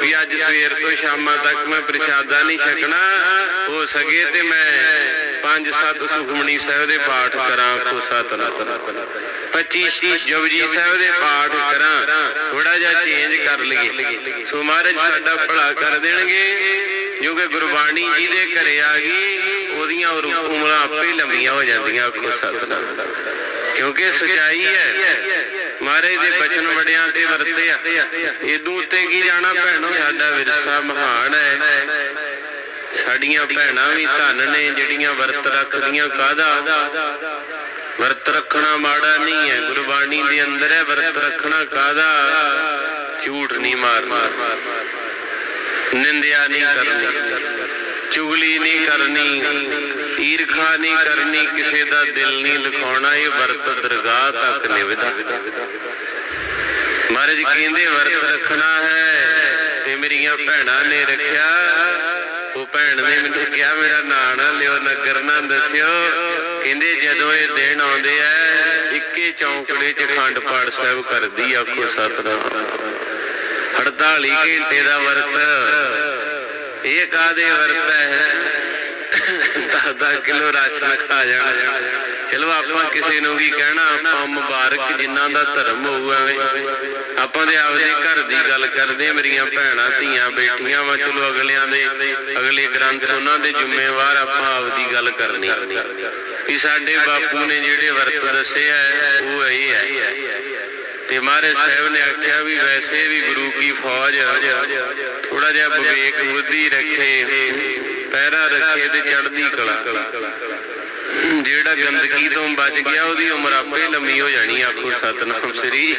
ਵੀ ਅੱਜ ਸਵੇਰ ਤੋਂ ਸ਼ਾਮਾਂ ਤੱਕ ਮੈਂ ਪ੍ਰਸ਼ਾਦਾ ਨਹੀਂ ਛਕਣਾ। ਹੋ ਸਕੇ ਤੇ ਮੈਂ ਪੰਜ ਸੱਤ ਸੁਖਮਨੀ ਸਾਹਿਬ ਦੇ ਪਾਠ ਕਰਾਂ ਕੋ ਸਤਨਾਮ। 25 ਜਪਜੀ ਸਾਹਿਬ ਦੇ ਪਾਠ ਕਰਾਂ ਥੋੜਾ ਜਿਹਾ ਚੇਂਜ ਕਰ ਲਈਏ। ਸੋ ਮਹਾਰਾਜ ਸਾਡਾ ਭਲਾ ਕਰ ਦੇਣਗੇ। ਕਿਉਂਕਿ ਗੁਰਬਾਣੀ ਜੀ ਦੇ ਘਰੇ ਆ ਗਈ, ਉਹਦੀਆਂ ਉਰ- ਉਮਰਾਂ ਆਪੇ ਹੀ ਲੰਮੀਆਂ ਹੋ ਜਾਂਦੀਆਂ ਆਖੋ ਸਤਨਾਮ। ਕਿਉਂਕਿ ਸਚਾਈ ਹੈ, ਮਹਾਰਾਜ ਦੇ ਬਚਨ ਵੜਿਆਂ ਤੇ ਵਰਤੇ ਆ। ਇਦੋਂ ਉੱਤੇ ਕੀ ਜਾਣਾ ਭੈਣੋ ਸਾਡਾ ਵਿਰਸਾ ਮਹਾਨ ਹੈ। ਸਾਡੀਆਂ ਭੈਣਾਂ ਵੀ ਧਨ ਨੇ, ਜਿਹੜੀਆਂ ਵਰਤ ਰੱਖਦੀਆਂ ਕਾਦਾ ਵਰਤ ਰੱਖਣਾ ਮਾੜਾ ਨਹੀਂ ਹੈ। ਗੁਰਬਾਣੀ ਦੇ ਅੰਦਰ ਹੈ, ਵਰਤ ਰੱਖਣਾ ਕਾਦਾ ਝੂਠ ਨਹੀਂ ਮਾਰਨਾ। ਨਿੰਦਿਆ ਨਹੀਂ ਕਰਨੀ। ਚੁਗਲੀ ਨਹੀਂ ਕਰਨੀ। ਈਰਖਾ ਨਹੀਂ ਕਰਨੀ। ਕਿਸੇ ਦਾ ਦਿਲ ਨਹੀਂ ਲਿਖਾਉਣਾ। ਇਹ ਵਰਤ ਦਰਗਾਹ ਤੱਕ ਨਿਵਦਾ ਮਹਾਰਾਜ ਕਹਿੰਦੇ, ਵਰਤ ਰੱਖਣਾ ਹੈ ਤੇ ਮੇਰੀਆਂ ਭੈਣਾਂ ਨੇ ਰੱਖਿਆ। ਉਹ ਭੈਣ ਨੇ ਮੈਨੂੰ ਕਿਹਾ, ਮੇਰਾ ਨਾਂ ਨਾ ਲਿਓ, ਨਗਰ ਨਾ ਦੱਸਿਓ। ਕਹਿੰਦੇ, ਜਦੋਂ ਇਹ ਦਿਨ ਆਉਂਦੇ ਆ, ਇੱਕੇ ਚੌਂਕੜੇ 'ਚ ਖੰਡ ਪਾਠ ਸਾਹਿਬ ਕਰਦੀ ਆਖੋ ਸਤਨਾਮ। 48 ਘੰਟੇ ਦਾ ਵਰਤ। ਇਹ ਕਾਦੇ ਵਰਤ ਹੈ? 10 ਕਿਲੋ ਰਾਸ਼ਨ ਖਾ ਜਾਣਾ। ਚਲੋ ਆਪਾਂ ਕਿਸੇ ਨੂੰ ਵੀ ਕਹਿਣਾ, ਆਪਾਂ ਮੁਬਾਰਕ ਜਿਨ੍ਹਾਂ ਦਾ ਧਰਮ ਹੋਊ ਐਵੇਂ ਆਪਾਂ ਦੇ ਆਪਦੇ ਘਰ ਦੀ ਗੱਲ ਕਰਦੇ ਮੇਰੀਆਂ ਭੈਣਾਂ, ਧੀਆਂ, ਬੇਟੀਆਂ ਵਾ, ਚਲੋ ਅਗਲਿਆਂ ਦੇ, ਅਗਲੇ ਗ੍ਰੰਥ ਉਹਨਾਂ ਦੇ ਜ਼ਿੰਮੇਵਾਰ ਆਪਾਂ ਆਪਦੀ ਗੱਲ ਕਰਨੀ। ਵੀ ਸਾਡੇ ਬਾਪੂ ਨੇ ਜਿਹੜੇ ਵਰਤ ਦੱਸੇ ਆ, ਉਹ ਇਹ ਹੈ ਤੇ ਮਹਾਰਾਜ ਸਾਹਿਬ ਨੇ ਆਖਿਆ ਵੀ ਵੈਸੇ ਵੀ ਗੁਰੂ ਕੀ ਫੌਜ ਥੋੜਾ ਜਿਹਾ ਵਿਵੇਕ ਬੁੱਧੀ ਰੱਖੇ ਪੈਰਾ ਰੱਖੇ ਤੇ ਚੜ੍ਹਦੀ ਕਲਾ। ਜਿਹੜਾ ਗੰਦਗੀ ਤੋਂ ਬਚ ਗਿਆ ਉਹਦੀ ਉਮਰ ਆਪੇ ਲੰਮੀ ਹੋ ਜਾਣੀ ਆਖੋ ਸਤਨਾਮ ਸ੍ਰੀ।